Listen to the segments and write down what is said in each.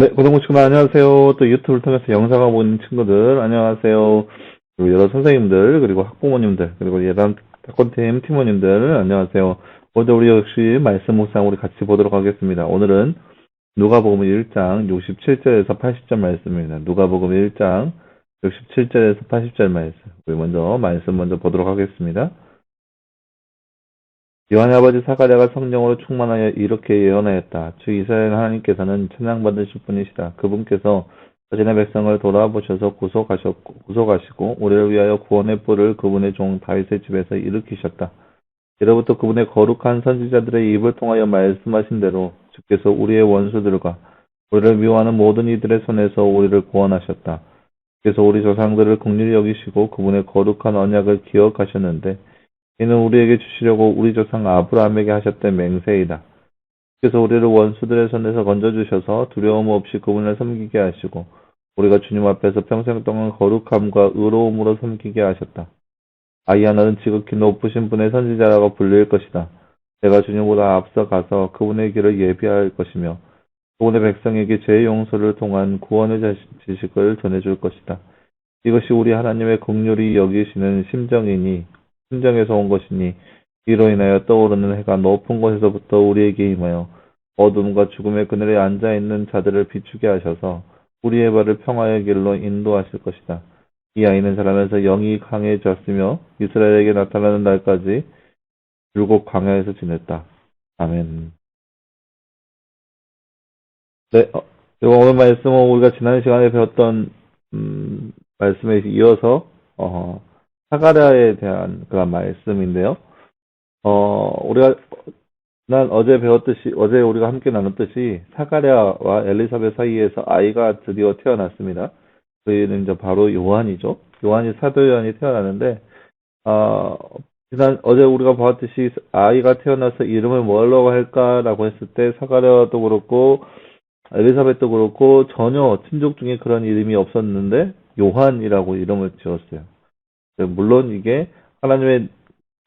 네, 고등부 친구 안녕하세요. 또 유튜브를 통해서 영상을 보는 친구들 안녕하세요. 그리고 여러 선생님들 그리고 학부모님들 그리고 예단 탁권팀 팀원님들 안녕하세요. 오늘 우리 역시 말씀 묵상 우리 같이 보도록 하겠습니다. 오늘은 누가복음 1장 67절에서 80절 말씀입니다. 누가복음 1장 67절에서 80절 말씀. 우리 먼저 말씀 먼저 보도록 하겠습니다. 요한의 아버지 사가랴가 성령으로 충만하여 이렇게 예언하였다. 주 이스라엘 하나님께서는 찬양받으실 분이시다. 그분께서 자신의 백성을 돌아보셔서 구속하셨고, 구속하시고 우리를 위하여 구원의 뿔을 그분의 종 다윗의 집에서 일으키셨다. 이로부터 그분의 거룩한 선지자들의 입을 통하여 말씀하신 대로 주께서 우리의 원수들과 우리를 미워하는 모든 이들의 손에서 우리를 구원하셨다. 그래서 우리 조상들을 긍휼히 여기시고 그분의 거룩한 언약을 기억하셨는데 이는 우리에게 주시려고 우리 조상 아브라함에게 하셨던 맹세이다. 그래서 우리를 원수들의 손에서 건져주셔서 두려움 없이 그분을 섬기게 하시고 우리가 주님 앞에서 평생 동안 거룩함과 의로움으로 섬기게 하셨다. 아이야 너는 지극히 높으신 분의 선지자라고 불릴 것이다. 내가 주님보다 앞서 가서 그분의 길을 예비할 것이며 그분의 백성에게 죄의 용서를 통한 구원의 지식을 전해줄 것이다. 이것이 우리 하나님의 긍휼이 여기시는 심정이니 심정에서 온 것이니 이로 인하여 떠오르는 해가 높은 곳에서부터 우리에게 임하여 어둠과 죽음의 그늘에 앉아 있는 자들을 비추게 하셔서 우리의 발을 평화의 길로 인도하실 것이다. 이 아이는 자라면서 영이 강해졌으며 이스라엘에게 나타나는 날까지 율곡 광야에서 지냈다. 아멘. 네, 어, 오늘 말씀은 우리가 지난 시간에 배웠던 음, 말씀에 이어서 어, 사가랴에 대한 그런 말씀인데요. 어, 우리가 난 어제 배웠듯이 어제 우리가 함께 나눴듯이 사가랴와 엘리사벳 사이에서 아이가 드디어 태어났습니다. 그는 이제 바로 요한이죠. 요한이 사도 요한이 태어나는데 어, 지난 어제 우리가 보았듯이 아이가 태어나서 이름을 뭘로 할까라고 했을 때 사가랴도 그렇고 엘리사벳도 그렇고 전혀 친족 중에 그런 이름이 없었는데 요한이라고 이름을 지었어요. 물론 이게 하나님의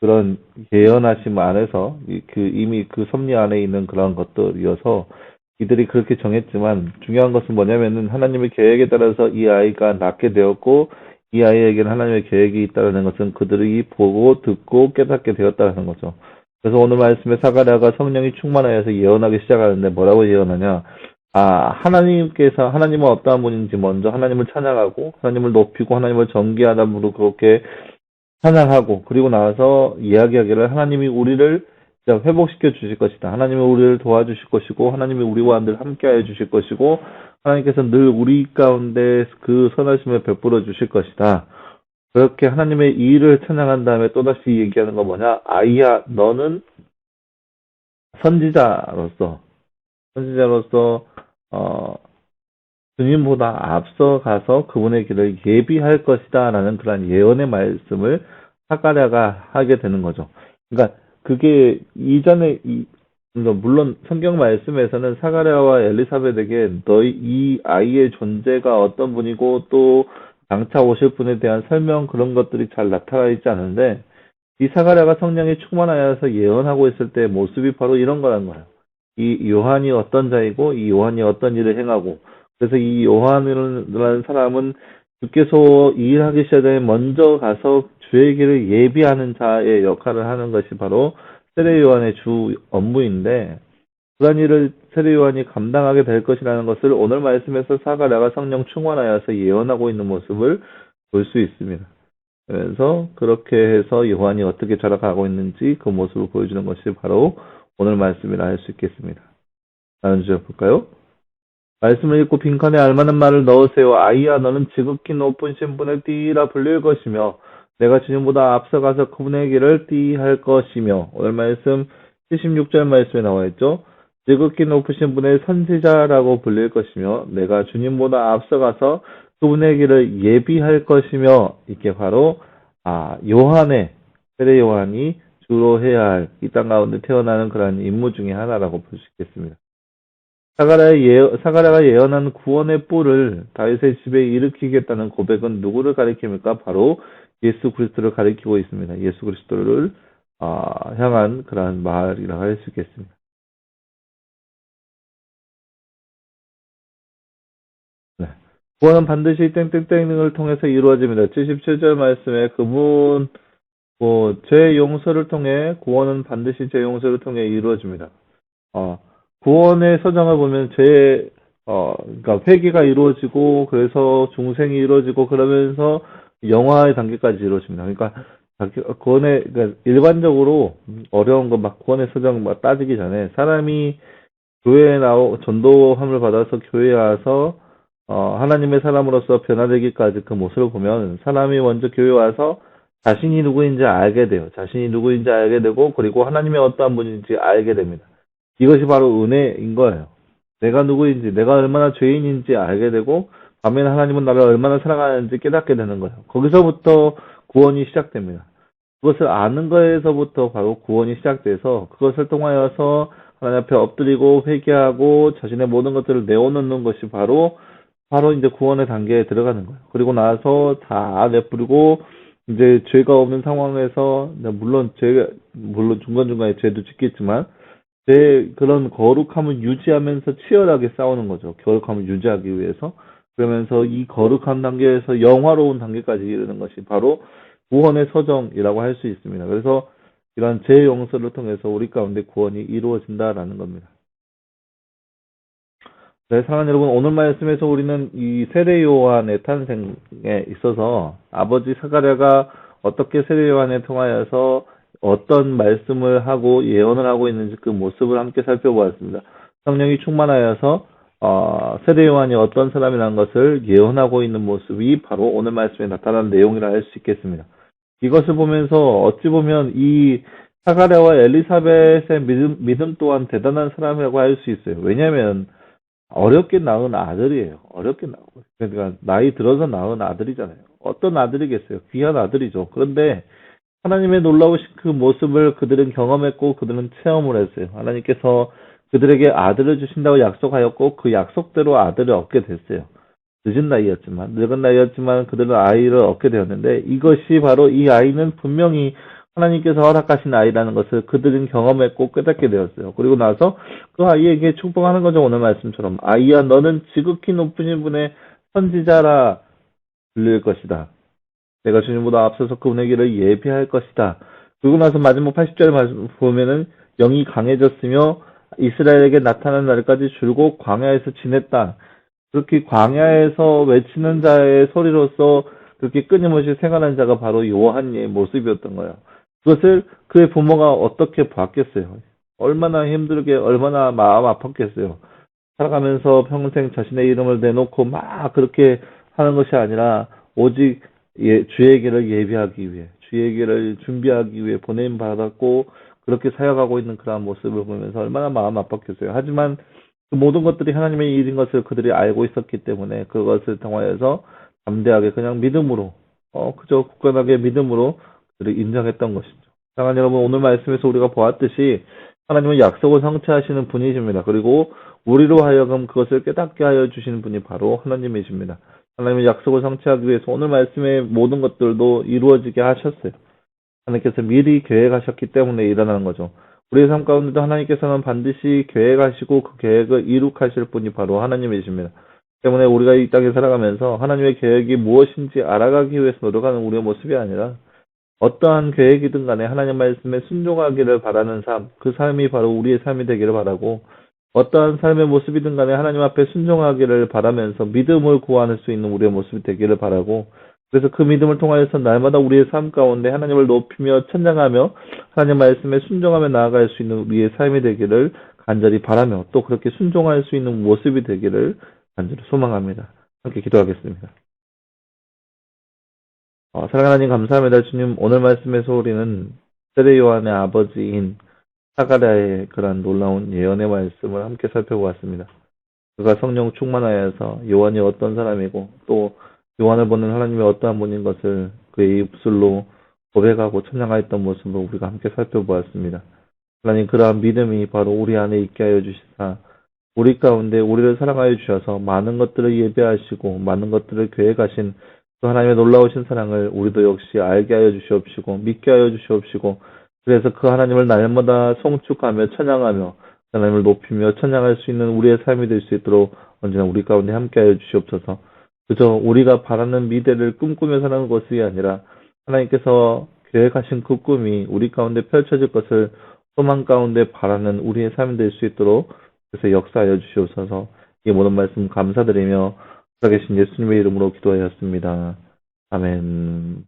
그런 예언하심 안에서 그 이미 그 섭리 안에 있는 그런 것들이어서 이들이 그렇게 정했지만 중요한 것은 뭐냐면은 하나님의 계획에 따라서 이 아이가 낳게 되었고 이 아이에게는 하나님의 계획이 있다는 것은 그들이 보고 듣고 깨닫게 되었다는 거죠. 그래서 오늘 말씀에 사가랴가 성령이 충만하여서 예언하기 시작하는데 뭐라고 예언하냐? 아, 하나님께서 하나님은 어떠한 분인지 먼저 하나님을 찬양하고 하나님을 높이고 하나님을 정기하다으로 그렇게 찬양하고 그리고 나서 이야기하기를 하나님이 우리를 회복시켜 주실 것이다. 하나님이 우리를 도와주실 것이고 하나님이 우리와 늘 함께하여 주실 것이고 하나님께서 늘 우리 가운데 그 선하심을 베풀어 주실 것이다. 그렇게 하나님의 일을 찬양한 다음에 또다시 얘기하는 건 뭐냐? 아이야, 너는 선지자로서 선지자로서 어, 주님보다 앞서 가서 그분의 길을 예비할 것이다라는 그런 예언의 말씀을 사가랴가 하게 되는 거죠. 그러니까 그게 이전에 이, 물론 성경 말씀에서는 사가랴와 엘리사벳에게 너희 이 아이의 존재가 어떤 분이고 또 장차 오실 분에 대한 설명 그런 것들이 잘 나타나 있지 않은데 이 사가랴가 성령이 충만하여서 예언하고 있을 때 모습이 바로 이런 거란 거예요. 이 요한이 어떤 자이고 이 요한이 어떤 일을 행하고 그래서 이 요한이라는 사람은 주께서 일하기 시작에 먼저 가서 주의 길을 예비하는 자의 역할을 하는 것이 바로 세례 요한의 주 업무인데 그런 일을 세례 요한이 감당하게 될 것이라는 것을 오늘 말씀에서 사가랴가 성령 충만하여서 예언하고 있는 모습을 볼 수 있습니다. 그래서 그렇게 해서 요한이 어떻게 자라가고 있는지 그 모습을 보여주는 것이 바로 오늘 말씀이라 할 수 있겠습니다. 다른 주제 볼까요? 말씀을 읽고 빈칸에 알만한 말을 넣으세요. 아이야 너는 지극히 높은 신분을 띠라 불릴 것이며 내가 주님보다 앞서가서 그분의 길을 띠할 것이며 오늘 말씀 76절 말씀에 나와 있죠. 지극히 높으신 분의 선지자라고 불릴 것이며 내가 주님보다 앞서가서 그분의 길을 예비할 것이며 이게 바로 아 요한의 세례 요한이 주로 해야 할 이 땅 가운데 태어나는 그러한 임무 중의 하나라고 볼 수 있겠습니다. 사가랴의 예, 사가랴가 예언한 구원의 뿔을 다윗의 집에 일으키겠다는 고백은 누구를 가리킵니까? 바로 예수 그리스도를 가리키고 있습니다. 예수 그리스도를 어, 향한 그러한 말이라고 할 수 있겠습니다. 구원은 반드시 땡땡땡을 통해서 이루어집니다. 77절 말씀에 그분 뭐, 죄 용서를 통해 구원은 반드시 죄 용서를 통해 이루어집니다. 어, 구원의 서정을 보면 죄 어, 그러니까 회개가 이루어지고 그래서 중생이 이루어지고 그러면서 영화의 단계까지 이루어집니다. 그러니까 구원의 그러니까 일반적으로 어려운 거 막 구원의 서정 막 따지기 전에 사람이 교회에 나오 전도함을 받아서 교회에 와서 어, 하나님의 사람으로서 변화되기까지 그 모습을 보면 사람이 먼저 교회에 와서 자신이 누구인지 알게 돼요. 자신이 누구인지 알게 되고 그리고 하나님의 어떠한 분인지 알게 됩니다. 이것이 바로 은혜인 거예요. 내가 누구인지, 내가 얼마나 죄인인지 알게 되고 반면에 하나님은 나를 얼마나 사랑하는지 깨닫게 되는 거예요. 거기서부터 구원이 시작됩니다. 그것을 아는 거에서부터 바로 구원이 시작돼서 그것을 통하여서 하나님 앞에 엎드리고 회개하고 자신의 모든 것들을 내어놓는 것이 바로 바로 이제 구원의 단계에 들어가는 거예요. 그리고 나서 다 내뿌리고 이제 죄가 없는 상황에서 물론 죄 물론 중간 중간에 죄도 짓겠지만 제 그런 거룩함을 유지하면서 치열하게 싸우는 거죠. 거룩함을 유지하기 위해서 그러면서 이 거룩한 단계에서 영화로운 단계까지 이르는 것이 바로 구원의 서정이라고 할 수 있습니다. 그래서 이런 제 용서를 통해서 우리 가운데 구원이 이루어진다라는 겁니다. 네, 사랑하는 여러분, 오늘 말씀에서 우리는 이 세례 요한의 탄생에 있어서 아버지 사가랴가 어떻게 세례 요한에 통하여서 어떤 말씀을 하고 예언을 하고 있는지 그 모습을 함께 살펴보았습니다. 성령이 충만하여서 어, 세례 요한이 어떤 사람이라는 것을 예언하고 있는 모습이 바로 오늘 말씀에 나타난 내용이라 할 수 있겠습니다. 이것을 보면서 어찌 보면 이 사가랴와 엘리사벳의 믿음, 믿음 또한 대단한 사람이라고 할 수 있어요. 왜냐하면 어렵게 낳은 아들이에요. 어렵게 낳은 그러니까 나이 들어서 낳은 아들이잖아요. 어떤 아들이겠어요? 귀한 아들이죠. 그런데 하나님의 놀라우신 그 모습을 그들은 경험했고 그들은 체험을 했어요. 하나님께서 그들에게 아들을 주신다고 약속하였고 그 약속대로 아들을 얻게 됐어요. 늦은 나이였지만 늙은 나이였지만 그들은 아이를 얻게 되었는데 이것이 바로 이 아이는 분명히 하나님께서 허락하신 아이라는 것을 그들은 경험했고 깨닫게 되었어요. 그리고 나서 그 아이에게 축복하는 거죠. 오늘 말씀처럼 아이야 너는 지극히 높으신 분의 선지자라 불릴 것이다. 내가 주님보다 앞서서 그분의 길을 예비할 것이다. 그리고 나서 마지막 80절 말씀 보면은 영이 강해졌으며 이스라엘에게 나타난 날까지 줄곧 광야에서 지냈다. 그렇게 광야에서 외치는 자의 소리로서 그렇게 끊임없이 생활한 자가 바로 요한의 모습이었던 거예요. 그것을 그의 부모가 어떻게 봤겠어요? 얼마나 힘들게, 얼마나 마음 아팠겠어요? 살아가면서 평생 자신의 이름을 내놓고 막 그렇게 하는 것이 아니라 오직 예, 주의 길을 예비하기 위해, 주의 길을 준비하기 위해 보냄 받았고 그렇게 사역하고 있는 그러한 모습을 보면서 얼마나 마음 아팠겠어요. 하지만 그 모든 것들이 하나님의 일인 것을 그들이 알고 있었기 때문에 그것을 통하여서 담대하게 그냥 믿음으로 어 그저 굳건하게 믿음으로 그들이 인정했던 것이죠. 사랑하는 여러분 오늘 말씀에서 우리가 보았듯이 하나님은 약속을 성취하시는 분이십니다. 그리고 우리로 하여금 그것을 깨닫게 하여 주시는 분이 바로 하나님이십니다. 하나님의 약속을 성취하기 위해서 오늘 말씀의 모든 것들도 이루어지게 하셨어요. 하나님께서 미리 계획하셨기 때문에 일어나는 거죠. 우리의 삶 가운데도 하나님께서는 반드시 계획하시고 그 계획을 이룩하실 분이 바로 하나님이십니다. 때문에 우리가 이 땅에 살아가면서 하나님의 계획이 무엇인지 알아가기 위해서 노력하는 우리의 모습이 아니라 어떠한 계획이든 간에 하나님 말씀에 순종하기를 바라는 삶, 그 삶이 바로 우리의 삶이 되기를 바라고 어떠한 삶의 모습이든 간에 하나님 앞에 순종하기를 바라면서 믿음을 구하는 수 있는 우리의 모습이 되기를 바라고 그래서 그 믿음을 통하여서 날마다 우리의 삶 가운데 하나님을 높이며 천장하며 하나님 말씀에 순종하며 나아갈 수 있는 우리의 삶이 되기를 간절히 바라며 또 그렇게 순종할 수 있는 모습이 되기를 간절히 소망합니다. 함께 기도하겠습니다. 어, 사랑하는 하나님 감사합니다. 주님 오늘 말씀에서 우리는 세례 요한의 아버지인 사가랴의 그러한 놀라운 예언의 말씀을 함께 살펴보았습니다. 그가 성령 충만하여서 요한이 어떤 사람이고 또 요한을 보는 하나님의 어떠한 분인 것을 그의 입술로 고백하고 천장하였던 모습을 우리가 함께 살펴보았습니다. 하나님 그러한 믿음이 바로 우리 안에 있게 하여 주시사 우리 가운데 우리를 사랑하여 주셔서 많은 것들을 예배하시고 많은 것들을 계획하신 그 하나님의 놀라우신 사랑을 우리도 역시 알게 하여 주시옵시고 믿게 하여 주시옵시고 그래서 그 하나님을 날마다 송축하며 찬양하며 하나님을 높이며 찬양할 수 있는 우리의 삶이 될 수 있도록 언제나 우리 가운데 함께 하여 주시옵소서. 그저 우리가 바라는 미래를 꿈꾸며 사는 것이 아니라 하나님께서 계획하신 그 꿈이 우리 가운데 펼쳐질 것을 소망 가운데 바라는 우리의 삶이 될 수 있도록 그래서 역사하여 주시옵소서 이 모든 말씀 감사드리며 살아계신 예수님의 이름으로 기도하였습니다. 아멘.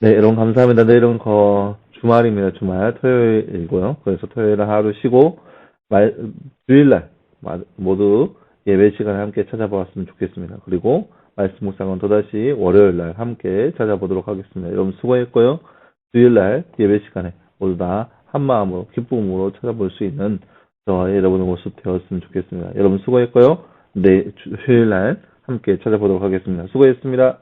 네, 여러분 감사합니다. 내일은 거 주말입니다. 주말 토요일이고요. 그래서 토요일 하루 쉬고 말, 주일날 마- 모두 예배 시간에 함께 찾아보았으면 좋겠습니다. 그리고 말씀 묵상은 또다시 월요일날 함께 찾아보도록 하겠습니다. 여러분 수고했고요. 주일날 예배 시간에 모두 다 한마음으로 기쁨으로 찾아볼 수 있는 저와 여러분의 모습 되었으면 좋겠습니다. 여러분 수고했고요. 네, 주일날 함께 찾아보도록 하겠습니다. 수고했습니다.